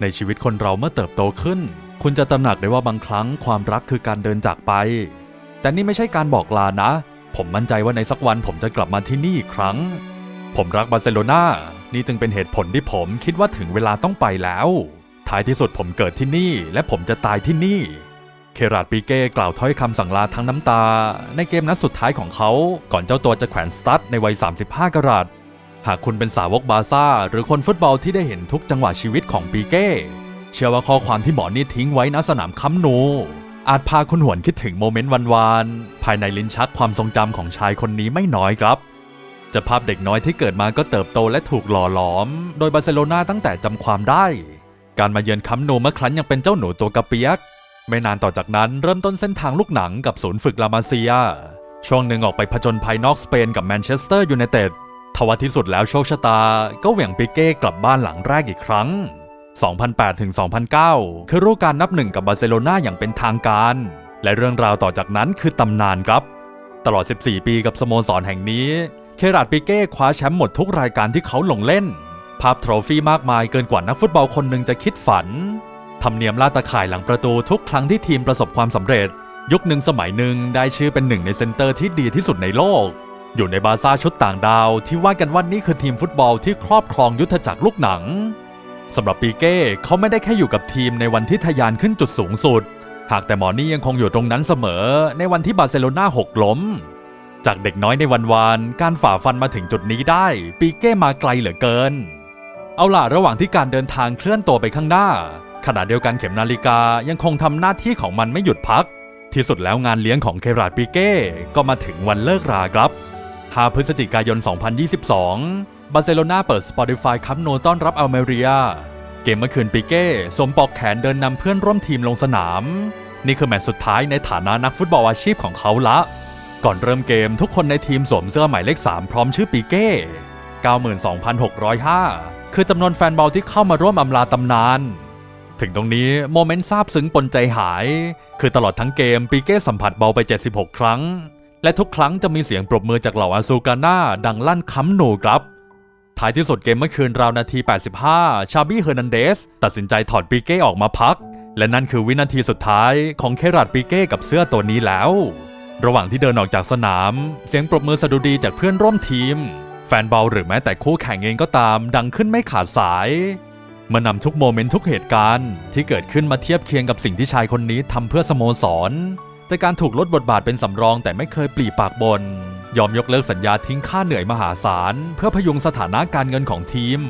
ในชีวิตคนเราเมื่อเติบโตขึ้น คุณจะตระหนักได้ว่าบางครั้งความรักคือการเดินจากไป แต่นี่ไม่ใช่การบอกลานะ ผมมั่นใจว่าในสักวันผมจะกลับมาที่นี่อีกครั้ง ผมรักบาร์เซโลนานี่จึงเป็นเหตุผลที่ผมคิดว่าถึงเวลาต้องไปแล้ว ท้ายที่สุดผมเกิดที่นี่ และผมจะตายที่นี่ เคราดปีเก้กล่าวถ้อยคำสั่งลาทั้งน้ำตา ในเกมนัดสุดท้ายของเขา ก่อนเจ้าตัวจะแขวนสตั๊ดในวัย 35 กรัต หากคุณเป็นสาวกบาซ่า หรือคนฟุตบอลที่ได้เห็นทุกจังหวะชีวิตของปีเก้ เชื่อว่าข้อความที่หมอนี่ทิ้งไว้ณสนามคัมนูอาจพาคุณหวนคิดถึงโมเมนต์วานๆภายในลิ้นชักความทรงจำของชายคนนี้ไม่น้อยครับจะภาพเด็กน้อยที่เกิดมาก็เติบโตและถูกหล่อหลอม โดยบาร์เซโลนาตั้งแต่จำความได้ การมาเยือนคัมนูเมื่อครั้นยังเป็นเจ้าหนูตัวกระเปียก ไม่นานต่อจากนั้นเริ่มต้นเส้นทางลูกหนังกับศูนย์ฝึกลามาเซีย ช่วงหนึ่งออกไปผจญภัยนอกสเปนกับแมนเชสเตอร์ยูไนเต็ด ทว่าที่สุดแล้วโชคชะตาก็เหวี่ยงปิเก้กลับบ้านหลังแรกอีกครั้ง 2008ถึง2009 คือฤดูกาลนับหนึ่งกับบาร์เซโลนาอย่างเป็นทางการ และเรื่องราวต่อจากนั้นคือตำนานครับ ตลอด 14 ปีกับสโมสรแห่งนี้ เคราดปิเก้คว้าแชมป์หมดทุกรายการที่เขาลงเล่น ภาพทรฟี่มากมายเกินกว่านักฟุตบอลคนหนึ่งจะคิดฝันธรรมเนียมล่าตาข่ายหลังประตูทุกครั้งที่ทีมประสบความสำเร็จ ยุคหนึ่งสมัยหนึ่งได้ชื่อเป็นหนึ่งในเซนเตอร์ที่ดีที่สุดในโลก อยู่ในบาซ่าชุดต่างดาวที่ว่ากันว่านี่คือทีมฟุตบอลที่ครอบครองยุทธจักรลูกหนังสำหรับปีเก้เขาไม่ได้แค่อยู่กับทีมในวันที่ทะยานขึ้นจุดสูงสุด หากแต่หมอนี่ยังคงอยู่ตรงนั้นเสมอในวันที่บาร์เซโลนาหกล้ม จากเด็กน้อยในวันวานการฝ่าฟันมาถึงจุดนี้ได้ ปีเก้มาไกลเหลือเกิน เอาล่ะระหว่างที่การเดินทางเคลื่อนตัวไปข้างหน้า ขณะเดียวกันเข็มนาฬิกายังคงทำหน้าที่ของมันไม่หยุดพัก ที่สุดแล้วงานเลี้ยงของเคราดปีเก้ก็มาถึงวันเลิกราครับ 5 พฤศจิกายน 2022 บาร์เซโลนาเปิด Spotify คัมโนต้อนรับอัลเมเรีย เกมเมื่อคืนปีเก้สวมปลอกแขนเดินนำเพื่อนร่วมทีมลงสนาม นี่คือแมตช์สุดท้ายในฐานะนักฟุตบอลอาชีพของเขาละ ก่อนเริ่มเกมทุกคนในทีมสวมเสื้อหมายเลข 3 พร้อมชื่อปีเก้ 92,605 คือจำนวนแฟนบอลที่เข้ามาร่วมอำลาตำนานถึงตรงนี้โมเมนต์ซาบซึ้งปนใจหาย คือตลอดทั้งเกมปีเก้สัมผัสบอลไป 76 ครั้ง และทุกครั้งจะมีเสียงปรบมือจากเหล่าอาซูกาน่าดังลั่นค้ำหนูครับ ท้ายที่สุดเกมเมื่อคืนราวนาที 85 ชาบี้เฮอร์นันเดส ตัดสินใจถอดปีเก้ออกมาพัก และนั่นคือวินาทีสุดท้ายของเคราดปีเก้กับเสื้อตัวนี้แล้ว ระหว่างที่เดินออกจากสนาม เสียงปรบมือสะดุดีจากเพื่อนร่วมทีม แฟนบอลหรือแม้แต่คู่แข่งเองก็ตาม ดังขึ้นไม่ขาดสายเมื่อนำทุกโมเมนต์ทุกเหตุการณ์ที่เกิดขึ้นมาเทียบเคียงกับสิ่งที่ชายคนนี้ทำเพื่อสโมสร จากการถูกลดบทบาทเป็นสำรองแต่ไม่เคยปลีปากบน ยอมยกเลิกสัญญาทิ้งค่าเหนื่อยมหาศาล เพื่อพยุงสถานะการเงินของทีม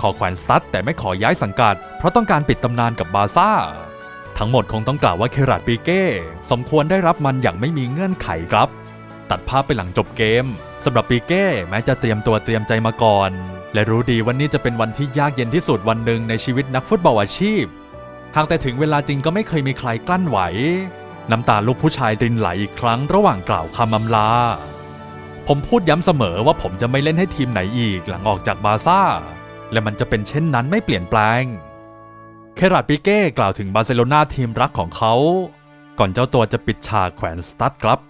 ขอแขวนสตัดแต่ไม่ขอย้ายสังกัด เพราะต้องการปิดตำนานกับบาซ่า ทั้งหมดคงต้องกล่าวว่าเคราดปีเก้สมควรได้รับมันอย่างไม่มีเงื่อนไขครับ ตัดภาพไปหลังจบเกมสำหรับปีเก้แม้จะเตรียมตัวเตรียมใจมาก่อน และรู้ดีว่านี่จะเป็นวันที่ยากเย็นที่สุดวันหนึ่งในชีวิตนักฟุตบอลอาชีพหากแต่ถึงเวลาจริงก็ไม่เคยมีใครกลั้นไหว น้ำตาลูกผู้ชายรินไหลอีกครั้งระหว่างกล่าวคำอำลา ผมพูดย้ำเสมอว่าผมจะไม่เล่นให้ทีมไหนอีกหลังออกจากบาร์ซ่า และมันจะเป็นเช่นนั้นไม่เปลี่ยนแปลง เคราดปิเก้กล่าวถึงบาร์เซโลนาทีมรักของเขา ก่อนเจ้าตัวจะปิดฉากแขวนสตั๊ดครับ